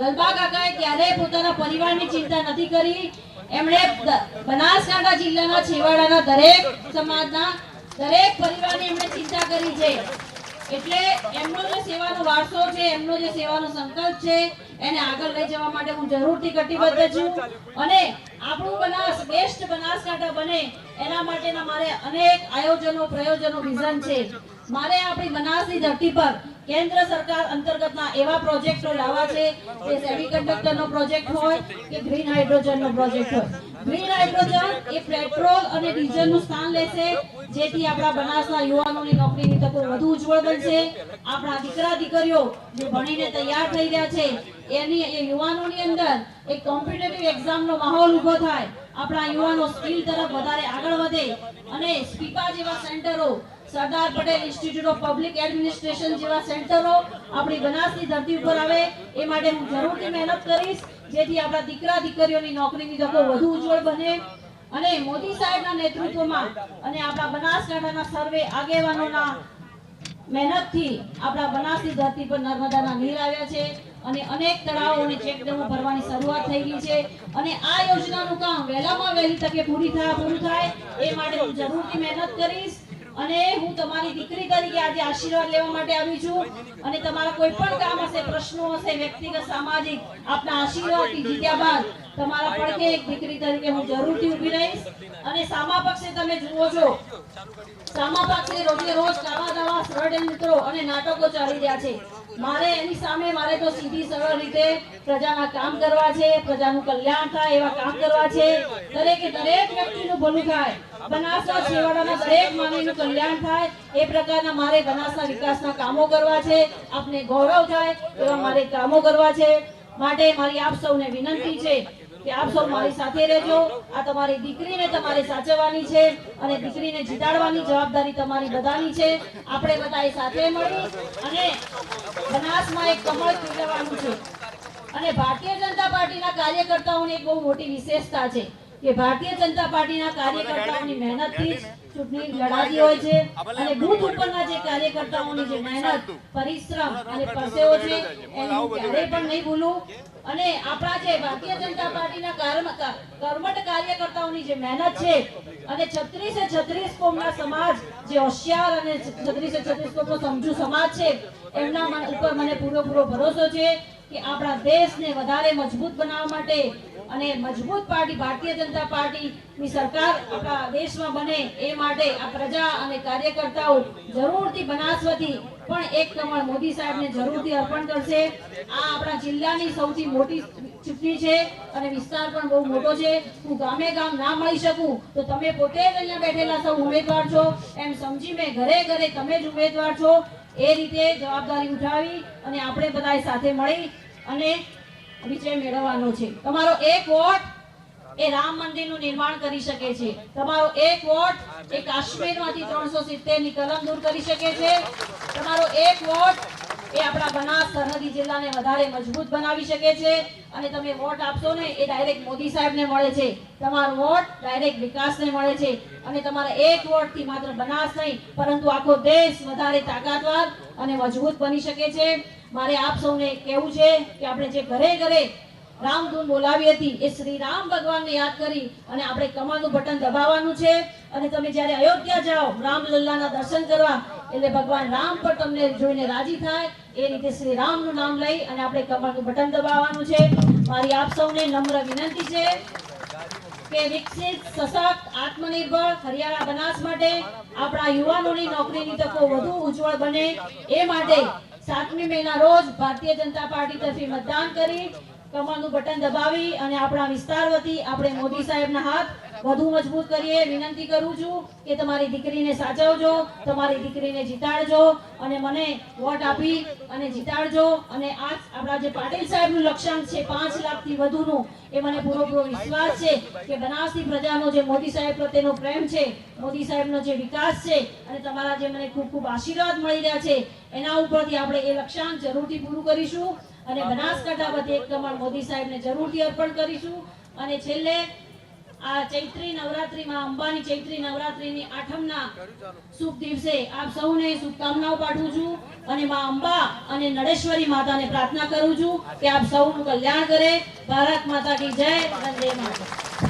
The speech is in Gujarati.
ગલબા કાકાએ ક્યારેય પોતાના પરિવારની ચિંતા નથી કરી. એમણે બનાસકાંઠા જિલ્લાના છેવાડાના દરેક સમાજના દરેક પરિવારની એમણે ચિંતા કરી છે. એટલે એમનો જે સેવાનો વારસો છે, એમનો જે સેવાનો સંકલ્પ છે, એને આગળ લઈ જવા માટે હું જરૂરથી કટિબદ્ધ છું. અને આપણું બનાસ, બેસ્ટ બનાસકાંઠા બને એના માટેના મારે અનેક આયોજનો, પ્રયોજનો, વિઝન છે. મારે આપણી બનાસની ધરતી પર કેન્દ્ર સરકાર અંતર્ગતના એવા પ્રોજેક્ટો લાવવા છે કે સેમિકન્ડક્ટરનો પ્રોજેક્ટ હોય કે ગ્રીન હાઇડ્રોજનનો પ્રોજેક્ટ હોય. ગ્રીન હાઇડ્રોજન એ પેટ્રોલ અને ડીઝલનું સ્થાન લેશે, જેથી આપણા બનાસના યુવાનોની નોકરીની તકો વધુ ઉજ્જવળ બનશે. આપણા દીકરા દીકરીઓ જે ભણીને તૈયાર થઈ રહ્યા છે, એની એ યુવાનોની અંદર એક એક્ઝામ એક્ઝામનો માહોલ ઊભો થાય. આપણા યુવાનો સ્કિલ તરફ વધારે આગળ વધે અને સ્પીપા જેવા સેન્ટરો Sardar Patel institute of public administration જેવા સેન્ટરો આપણી બનાસની ધરતી ઉપર આવે, એ માટે હું જરૂરથી મહેનત કરીશ, જેથી આપણા દીકરા દીકરીઓની નોકરીની તકો વધુ ઉજ્જવળ બને. અને મોદી સાહેબના નેતૃત્વમાં અને આપણા બનાસકાંઠાના સર્વે આગેવાનોના મહેનતથી આપણા બનાસની ધરતી પર નર્મદાના નીર આવ્યા છે અને અનેક તળાવો અને ચેકડેમો ભરવાની શરૂઆત થઈ ગઈ છે. અને આ યોજનાનું કામ વહેલામાં વહેલી તકે પૂરી થાય પૂરું થાય, એ માટે હું જરૂરથી મહેનત કરીશ. અને હું તમારી દીકરી તરીકે આજે આશીર્વાદ લેવા માટે આવી છું. અને તમારા કોઈ પણ કામ હશે, પ્રશ્નો હશે, વ્યક્તિગત, સામાજિક, આપના આશીર્વાદથી જીત્યા બાદ તમારા પડકે એક દીકરી તરીકે હું જરૂરથી ઊભી રહીશ. અને સામા પક્ષે તમે જુઓ છો, સામા પક્ષે રોજે રોજ કાવા દાવા મિત્રો, અને નાટકો ચાલી રહ્યા છે. મારે એની સામે, મારે તો સીધી સરળ રીતે પ્રજાના કામ કરવા છે, પ્રજાનું કલ્યાણ થાય એવા કામ કરવા છે. દરેકે દરેક વ્યક્તિનું ભલું થાય. બનાસના છેવાડાના દરેક માનવીનું કલ્યાણ થાય. એ પ્રકારના મારે બનાસના વિકાસના કામો કરવા છે. આપને ગૌરવ થાય એવા મારે કામો કરવા છે. માટે મારી આપ સૌને વિનંતી છે કે આપ સૌ મારી સાથે રહેજો. આ તમારી દીકરીને તમારે સાચવવાની છે અને દીકરીને જીતાડવાની જવાબદારી તમારી બધાની છે. આપણે બધા સાથે મળી અને બનાસમાં એક કમળ ખીલવાનું છે. અને ભારતીય જનતા પાર્ટીના કાર્યકર્તાઓની એક બહુ મોટી વિશેષતા છે કે ભારતીય જનતા પાર્ટીના કાર્યકર્તાઓની મહેનતથી જ ચૂંટણી લડાવી હોય છે અને બુથ ઉપરના જે કાર્યકર્તાઓની જે મહેનત, પરિશ્રમ અને પરસેવો છે, એને ક્યારેય પણ નહીં ભૂલું. અને આપણા જે ભારતીય જનતા પાર્ટીના કર્મઠ કાર્યકર્તાઓની જે મહેનત છે અને છત્રીસે છત્રીસ કોમના સમાજ, જે હોશિયાર અને છત્રીસે છત્રીસ કોમનો સમજુ સમાજ છે, એમના મન ઉપર મને પૂરેપૂરો ભરોસો છે કે આપણા દેશને વધારે મજબૂત બનાવવા માટે અને મજબૂત પાર્ટી, ભારતીય જનતા પાર્ટીની સરકાર આપણા દેશમાં બને એ માટે આ પ્રજા અને કાર્યકર્તાઓ જરૂરથી બનાસવાથી પણ એક કમળ મોદી સાહેબને જરૂરથી અર્પણ કરશે. આ આપણા જિલ્લાની સૌથી મોટી ચૂંટણી છે અને વિસ્તાર પણ બહુ મોટો છે. હું ગામે ગામ ના મળી શકું તો તમે પોતે જ અહીંયા બેઠેલા સૌ ઉમેદવાર છો. એમ સમજી મેં ઘરે ઘરે તમે જ ઉમેદવાર છો. એ રીતે જવાબદારી ઉઠાવી અને આપણે બધાએ સાથે મળી અને વિજય મેળવવાનો છે. તમારો એક વોટ એ રામ મંદિરનું નિર્માણ કરી શકે છે. તમારો એક વોટ એ કાશ્મીરમાંથી ત્રણસો સિત્તેરની કલમ દૂર કરી શકે છે. તમારો એક વોટ એ આપણા બનાસ સરહદી જિલ્લાને વધારે મજબૂત બનાવી શકે છે. અને તમે વોટ આપશો ને એ ડાયરેક્ટ મોદી સાહેબને મળે છે. તમારો વોટ ડાયરેક્ટ વિકાસને મળે છે. અને તમારા એક વોટથી માત્ર બનાસ નહીં, પરંતુ આખો દેશ વધારે તાકાતવાર અને મજબૂત બની શકે છે. મારે આપ સૌને કહેવું છે કે આપણે જે ઘરે ઘરે રામધૂન બોલાવી હતી, એ શ્રી રામ ભગવાનને યાદ કરી અને આપણે કમાનું બટન દબાવવાનું છે. અને તમે જ્યારે અયોધ્યા જાઓ રામલલ્લાના દર્શન કરવા, એટલે ભગવાન રામ પર તમને જોઈને રાજી થાય. એ રીતે શ્રી રામનું નામ લઈ અને આપણે કમાનું બટન દબાવવાનું છે. મારી આપ સૌને નમ્ર વિનંતી છે કે વિકસિત, સશક્ત, આત્મનિર્ભર હરિયાણા બનાસ માટે આપણા યુવાનોની નોકરીની તકો વધુ ઉજ્જવળ બને. એ માટે સાતમી મેના રોજ ભારતીય જનતા પાર્ટી તરફી મતદાન કરી, કમળનું બટન દબાવી અને આપણા વિસ્તાર વતી આપણે મોદી સાહેબના હાથ વધુ મજબૂત કરીએ, વિનંતી કરું છું કે તમારી દીકરીને સાચવજો, તમારી દીકરીને જીતાડજો અને મને વોટ આપી અને જીતાડજો. અને આ આપણા જે પાટીલ સાહેબનું લક્ષ્યાંક છે, પાંચ લાખથી વધુનું, એ મને પૂરેપૂરો વિશ્વાસ છે કે બનાસની પ્રજાનો જે મોદી સાહેબ પ્રત્યેનો પ્રેમ છે, મોદી સાહેબનો જે વિકાસ છે અને તમારા જે મને ખૂબ ખૂબ આશીર્વાદ મળી રહ્યા છે, એના ઉપરથી આપણે એ લક્ષ્યાંક જરૂરથી પૂરું કરીશું. અને બનાસકાંઠા વતી એક કમળ મોદી સાહેબને જરૂરથી અર્પણ કરીશું. અને છેલ્લે આ ચૈત્રી નવરાત્રીમાં અંબાની ચૈત્રી નવરાત્રીની આઠમના શુભ દિવસે આપ સૌને શુભકામનાઓ પાઠવું છું અને મા અંબા અને નળેશ્વરી માતાને પ્રાર્થના કરું છું કે આપ સૌનું કલ્યાણ કરે. ભારત માતા કી જય. વંદે માતા